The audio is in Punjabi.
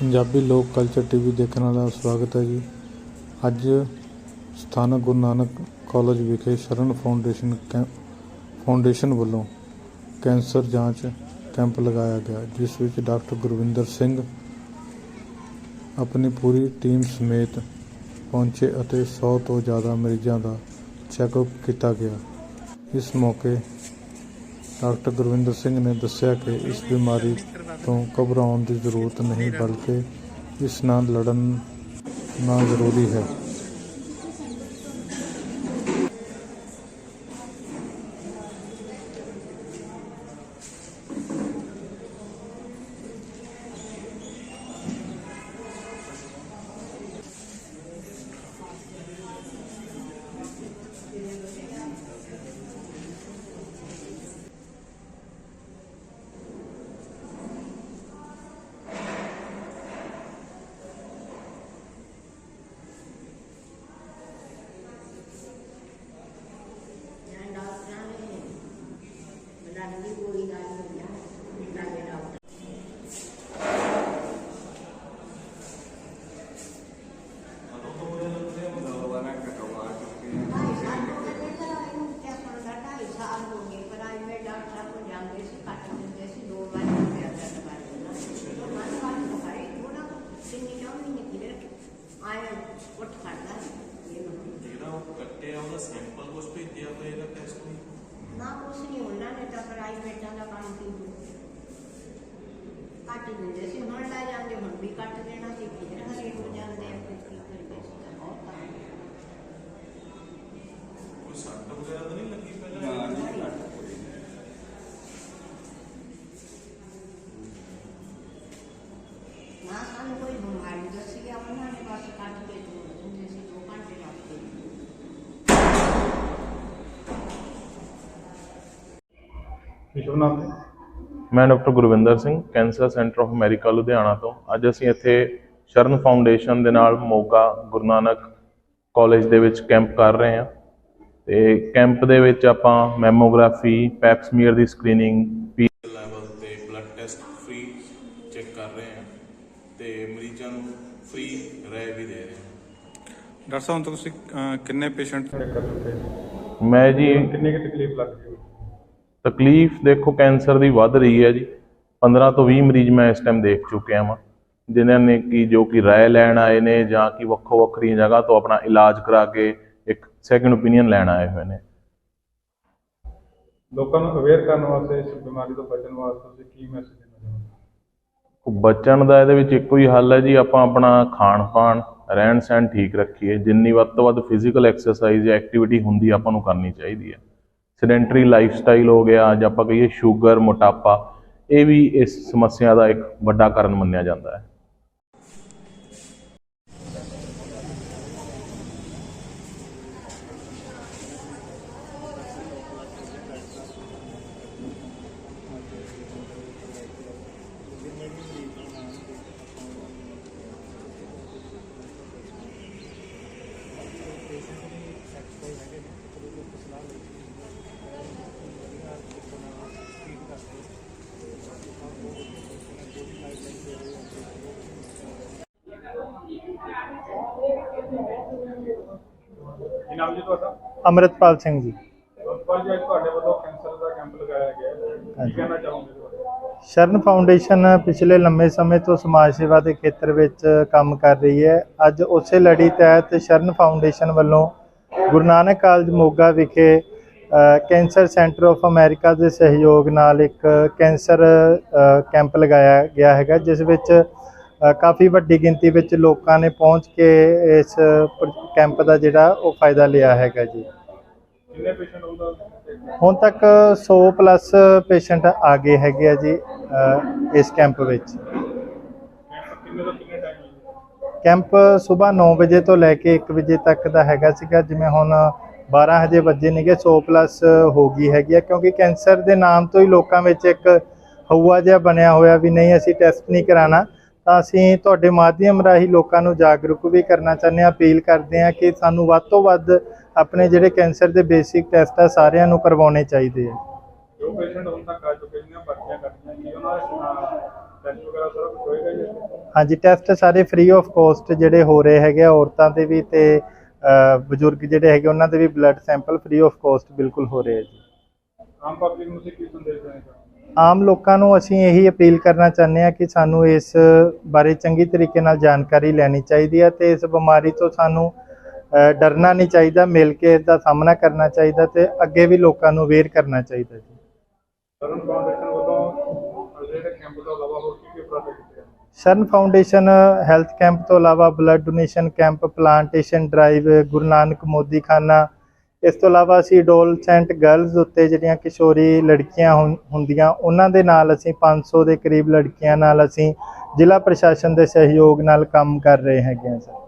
ਪੰਜਾਬੀ ਲੋਕ ਕਲਚਰ ਟੀਵੀ ਦੇਖਣ ਵਾਲਿਆਂ ਦਾ ਸਵਾਗਤ ਹੈ ਜੀ। ਅੱਜ ਸਥਾਨਕ ਗੁਰੂ ਨਾਨਕ ਕਾਲਜ ਵਿਖੇ ਸ਼ਰਨ ਫਾਊਂਡੇਸ਼ਨ ਕੈਂ, ਫਾਊਂਡੇਸ਼ਨ ਵੱਲੋਂ ਕੈਂਸਰ ਜਾਂਚ ਕੈਂਪ ਲਗਾਇਆ ਗਿਆ, ਜਿਸ ਵਿੱਚ ਡਾਕਟਰ ਗੁਰਵਿੰਦਰ ਸਿੰਘ ਆਪਣੀ ਪੂਰੀ ਟੀਮ ਸਮੇਤ ਪਹੁੰਚੇ ਅਤੇ 100 ਤੋਂ ਜ਼ਿਆਦਾ ਮਰੀਜ਼ਾਂ ਦਾ ਚੈੱਕਅਪ ਕੀਤਾ ਗਿਆ। ਇਸ ਮੌਕੇ ਡਾਕਟਰ ਗੁਰਵਿੰਦਰ ਸਿੰਘ ਨੇ ਦੱਸਿਆ ਕਿ ਇਸ ਬਿਮਾਰੀ ਤੋਂ ਘਬਰਾਉਣ ਦੀ ਜ਼ਰੂਰਤ ਨਹੀਂ, ਬਲਕਿ ਇਸ ਨਾਲ ਲੜਨ ਨਾ ਜ਼ਰੂਰੀ ਹੈ। Ibu ਕੱਟ ਦਿੰਦੇ ਸੀ ਹੁਣ ਲੈ ਜਾਂਦੇ ਹੁਣ ਵੀ ਕੱਟ ਦੇਣਾ ਸੀ ਫਿਰ ਹਰੇ ਹੋ ਜਾਂਦੇ ਆ ਫਿਰ ਕੀ ਕਰਦੇ ਸੀ ਤਾਂ ਬਹੁਤ ਕੰਮ ਕੋਈ ਸੱਟ ਵਗੈਰਾ ਤਾਂ ਨਹੀਂ ਲੱਗੀ ਪਹਿਲਾਂ ਨਾ ਸਾਨੂੰ ਕੋਈ ਬਿਮਾਰੀ ਦੱਸੀ ਆ ਉਹਨਾਂ ਨੇ ਬਸ ਕੱਟ ਕੇ ਜੋੜ ਦਿੰਦੇ ਸੀ ਦੋ ਘੰਟੇ ਰੱਖਦੇ ਵਿਸ਼ਵ ਨਾਮ ਤੇ ਮੈਂ doctor Gurvinder Singh cancer centre of America Ludhiana ਤੋਂ। ਅੱਜ ਅਸੀਂ ਇੱਥੇ ਸ਼ਰਨ ਫਾਊਂਡੇਸ਼ਨ ਦੇ ਨਾਲ ਮੋਗਾ ਗੁਰੂ ਨਾਨਕ ਕਾਲਜ ਦੇ ਵਿੱਚ ਕੈਂਪ ਕਰ ਰਹੇ ਹਾਂ। ਤੇ ਕੈਂਪ ਦੇ ਵਿੱਚ ਆਪਾਂ ਮੈਮੋਗ੍ਰਾਫੀ ਪੈਪਸਮੀਅਰ ਦੀ ਸਕਰੀਨਿੰਗ ਪੀ ਲੈਵਲ ਤੇ ਬਲੱਡ ਟੈਸਟ ਫ੍ਰੀ ਚੈੱਕ ਕਰ ਰਹੇ ਹਾਂ ਤੇ ਮਰੀਜ਼ਾਂ ਨੂੰ ਫ੍ਰੀ ਰਹਿ ਵੀ ਦੇ ਰਹੇ ਹਾਂ। ਡਾਕਟਰ ਸਾਹਿਬ ਤੁਸੀਂ ਕਿੰਨੇ ਪੇਸ਼ੈਂਟ ਚੈੱਕ ਕਰ ਚੁੱਕੇ ਮੈਂ ਜੀ ਕਿੰਨੀ ਕੁ ਤਕਲੀਫ ਲੱਗ ਰਹੀ ਹੈ ਤਕਲੀਫ ਦੇਖੋ ਕੈਂਸਰ ਦੀ ਵੱਧ ਰਹੀ ਹੈ ਜੀ। 15 ਤੋਂ 20 ਮਰੀਜ਼ ਮੈਂ ਇਸ ਟਾਈਮ ਦੇਖ ਚੁੱਕਿਆ ਹਾਂ ਜਿਨ੍ਹਾਂ ਨੇ ਕਿ ਜੋ ਕਿ ਰਾਏ ਲੈਣ ਆਏ ਨੇ ਜਾਂ ਕਿ ਵੱਖੋ ਵੱਖਰੀਆਂ ਜਗ੍ਹਾ ਤੋਂ ਆਪਣਾ ਇਲਾਜ ਕਰਾ ਕੇ ਇੱਕ ਸੈਕੰਡ ਓਪੀਨੀਅਨ ਲੈਣ ਆਏ ਹੋਏ ਨੇ। ਲੋਕਾਂ ਨੂੰ ਅਵੇਅਰ ਕਰਨ ਵਾਸਤੇ ਇਸ ਬਿਮਾਰੀ ਤੋਂ ਬਚਣ ਵਾਸਤੇ ਤੁਸੀਂ ਕੀ ਮੈਸੇਜ ਦੇਣਾ ਚਾਹੁੰਦੇ ਬਚਣ ਦਾ ਇਹਦੇ ਵਿੱਚ ਇੱਕੋ ਹੀ ਹੱਲ ਹੈ ਜੀ ਆਪਾਂ ਆਪਣਾ ਖਾਣ ਪਾਣ ਰਹਿਣ ਸਹਿਣ ਠੀਕ ਰੱਖੀਏ। ਜਿੰਨੀ ਵੱਧ ਤੋਂ ਵੱਧ ਫਿਜ਼ੀਕਲ ਐਕਸਰਸਾਈਜ਼ ਜਾਂ ਐਕਟੀਵਿਟੀ ਹੁੰਦੀ ਆਪਾਂ ਨੂੰ ਕਰਨੀ ਚਾਹੀਦੀ ਹੈ। ਸੈਡੈਂਟਰੀ ਲਾਈਫਸਟਾਈਲ ਹੋ ਗਿਆ ਜਾਂ ਆਪਾਂ ਕਹੀਏ ਸ਼ੂਗਰ, ਮੋਟਾਪਾ, ਇਹ ਵੀ ਇਸ ਸਮੱਸਿਆ ਦਾ ਇੱਕ ਵੱਡਾ ਕਾਰਨ ਮੰਨਿਆ ਜਾਂਦਾ ਹੈ। ਕੀ ਨਾਮ ਜੀ ਤੁਹਾਡਾ? ਅੰਮ੍ਰਿਤਪਾਲ ਸਿੰਘ ਜੀ। ਡਾਕਟਰ ਜੀ ਅੱਜ ਤੁਹਾਡੇ ਵੱਲੋਂ ਕੈਂਸਰ ਦਾ ਕੈਂਪ ਲਗਾਇਆ ਗਿਆ ਹੈ। ਕੀ ਕਹਿਣਾ ਚਾਹੋਗੇ ਤੁਹਾਡੇ? ਸ਼ਰਨ ਫਾਊਂਡੇਸ਼ਨ ਪਿਛਲੇ ਲੰਮੇ ਸਮੇਂ ਤੋਂ ਸਮਾਜ ਸੇਵਾ ਦੇ ਖੇਤਰ ਵਿੱਚ ਕੰਮ ਕਰ ਰਹੀ ਹੈ। ਅੱਜ ਉਸੇ ਲੜੀ ਤਹਿਤ ਸ਼ਰਨ ਫਾਊਂਡੇਸ਼ਨ ਵੱਲੋਂ ਗੁਰੂ ਨਾਨਕ ਕਾਲਜ ਮੋਗਾ ਵਿਖੇ ਕੈਂਸਰ ਸੈਂਟਰ ਆਫ ਅਮਰੀਕਾ ਦੇ ਸਹਿਯੋਗ ਨਾਲ ਇੱਕ ਕੈਂਸਰ ਕੈਂਪ ਲਗਾਇਆ ਗਿਆ ਹੈਗਾ ਜਿਸ ਵਿੱਚ ਕਾਫੀ ਵੱਡੀ ਗਿਣਤੀ ਵਿੱਚ ਲੋਕਾਂ ਨੇ ਪਹੁੰਚ ਕੇ ਇਸ ਕੈਂਪ ਦਾ ਜਿਹੜਾ ਉਹ ਫਾਇਦਾ ਲਿਆ ਹੈਗਾ ਜੀ। ਕਿੰਨੇ ਪੇਸ਼ੈਂਟ ਹੁੰਦਾ ਹੁਣ ਤੱਕ 100 ਪਲੱਸ ਪੇਸ਼ੈਂਟ ਆ ਗਏ ਹੈਗੇ ਆ ਜੀ ਇਸ ਕੈਂਪ ਵਿੱਚ। ਕੈਂਪ ਸਵੇਰ 9 ਵਜੇ ਤੋਂ ਲੈ ਕੇ 1 ਵਜੇ ਤੱਕ ਦਾ ਹੈਗਾ ਸੀਗਾ ਜਿਵੇਂ ਹੁਣ 12 ਵਜੇ ਵੱਜੇ ਨੇਗੇ 100 ਪਲੱਸ ਹੋ ਗਈ ਹੈਗੀ ਆ ਕਿਉਂਕਿ ਕੈਂਸਰ ਦੇ ਨਾਮ ਤੋਂ ਹੀ ਲੋਕਾਂ ਵਿੱਚ ਇੱਕ ਹਊਆ ਜਿਹਾ ਬਣਿਆ ਹੋਇਆ ਵੀ ਨਹੀਂ ਅਸੀਂ ਟੈਸਟ ਨਹੀਂ ਕਰਾਣਾ ਤਾਂ ਅਸੀਂ ਤੁਹਾਡੇ ਮਾਧਿਅਮ ਰਾਹੀਂ ਲੋਕਾਂ ਨੂੰ ਜਾਗਰੂਕ ਵੀ ਕਰਨਾ ਚਾਹੁੰਦੇ ਹਾਂ ਅਪੀਲ ਕਰਦੇ ਹਾਂ ਕਿ ਸਾਨੂੰ ਵੱਧ ਤੋਂ ਵੱਧ ਆਪਣੇ ਜਿਹੜੇ ਕੈਂਸਰ ਦੇ ਬੇਸਿਕ ਟੈਸਟ ਆ ਸਾਰਿਆਂ ਨੂੰ ਕਰਵਾਉਣੇ ਚਾਹੀਦੇ ਆ। ਜੋ ਪੇਸ਼ੈਂਟ ਹੁਣ ਤੱਕ ਆ ਚੁੱਕੇ ਜਿਹਨਾਂ ਪਰਚੀਆਂ ਕੱਟੀਆਂ ਕੀ ਉਹਨਾਂ ਦਾ ਟੈਸਟ ਵਗੈਰਾ ਸਾਰਾ ਕੁਝ ਹੋਏਗਾ ਜੀ? ਹਾਂਜੀ ਟੈਸਟ ਸਾਰੇ ਫ੍ਰੀ ਆਫ ਕਾਸਟ ਜਿਹੜੇ ਹੋ ਰਹੇ ਹੈਗੇ ਆ ਔਰਤਾਂ ਦੇ ਵੀ ਤੇ ਬਜ਼ੁਰਗ ਜਿਹੜੇ ਹੈਗੇ ਉਹਨਾਂ ਦੇ ਵੀ blood sample free of cost ਬਿਲਕੁਲ ਹੋ ਰਹੇ ਆ ਜੀ। ਆਮ ਪਬਲਿਕ ਨੂੰ ਕੀ ਸੰਦੇਸ਼ ਦੇਣਾ ਚਾਹੁੰਦੇ ਆਮ ਲੋਕਾਂ ਨੂੰ ਅਸੀਂ ਇਹੀ ਅਪੀਲ ਕਰਨਾ ਚਾਹੁੰਦੇ ਹਾਂ ਕਿ ਸਾਨੂੰ ਇਸ ਬਾਰੇ ਚੰਗੀ ਤਰੀਕੇ ਨਾਲ ਜਾਣਕਾਰੀ ਲੈਣੀ ਚਾਹੀਦੀ ਹੈ ਤੇ ਇਸ ਬਿਮਾਰੀ ਤੋਂ ਸਾਨੂੰ ਡਰਨਾ ਨਹੀਂ ਚਾਹੀਦਾ ਮਿਲ ਕੇ ਇਸ ਦਾ ਸਾਹਮਣਾ ਕਰਨਾ ਚਾਹੀਦਾ ਤੇ ਅੱਗੇ ਵੀ ਲੋਕਾਂ ਨੂੰ ਅਵੇਅਰ ਕਰਨਾ ਚਾਹੀਦਾ ਜੀ। ਸ਼ਰਨ ਫਾਊਂਡੇਸ਼ਨ ਹੈਲਥ ਕੈਂਪ ਤੋਂ ਇਲਾਵਾ blood donation camp plantation drive Guru Nanak Modikhana ਇਸ ਤੋਂ ਇਲਾਵਾ ਅਸੀਂ ਅਡੋਲਸੈਂਟ ਗਰਲਜ਼ ਉੱਤੇ ਜਿਹੜੀਆਂ ਕਿਸ਼ੋਰੀ ਲੜਕੀਆਂ ਹੁੰ- ਹੁੰਦੀਆਂ, ਉਹਨਾਂ ਦੇ ਨਾਲ ਅਸੀਂ 500 ਦੇ ਕਰੀਬ ਲੜਕੀਆਂ ਨਾਲ ਅਸੀਂ ਜ਼ਿਲ੍ਹਾ ਪ੍ਰਸ਼ਾਸਨ ਦੇ ਸਹਿਯੋਗ ਨਾਲ ਕੰਮ ਕਰ ਰਹੇ ਹੈਗੇ ਹਾਂ ਸਰ।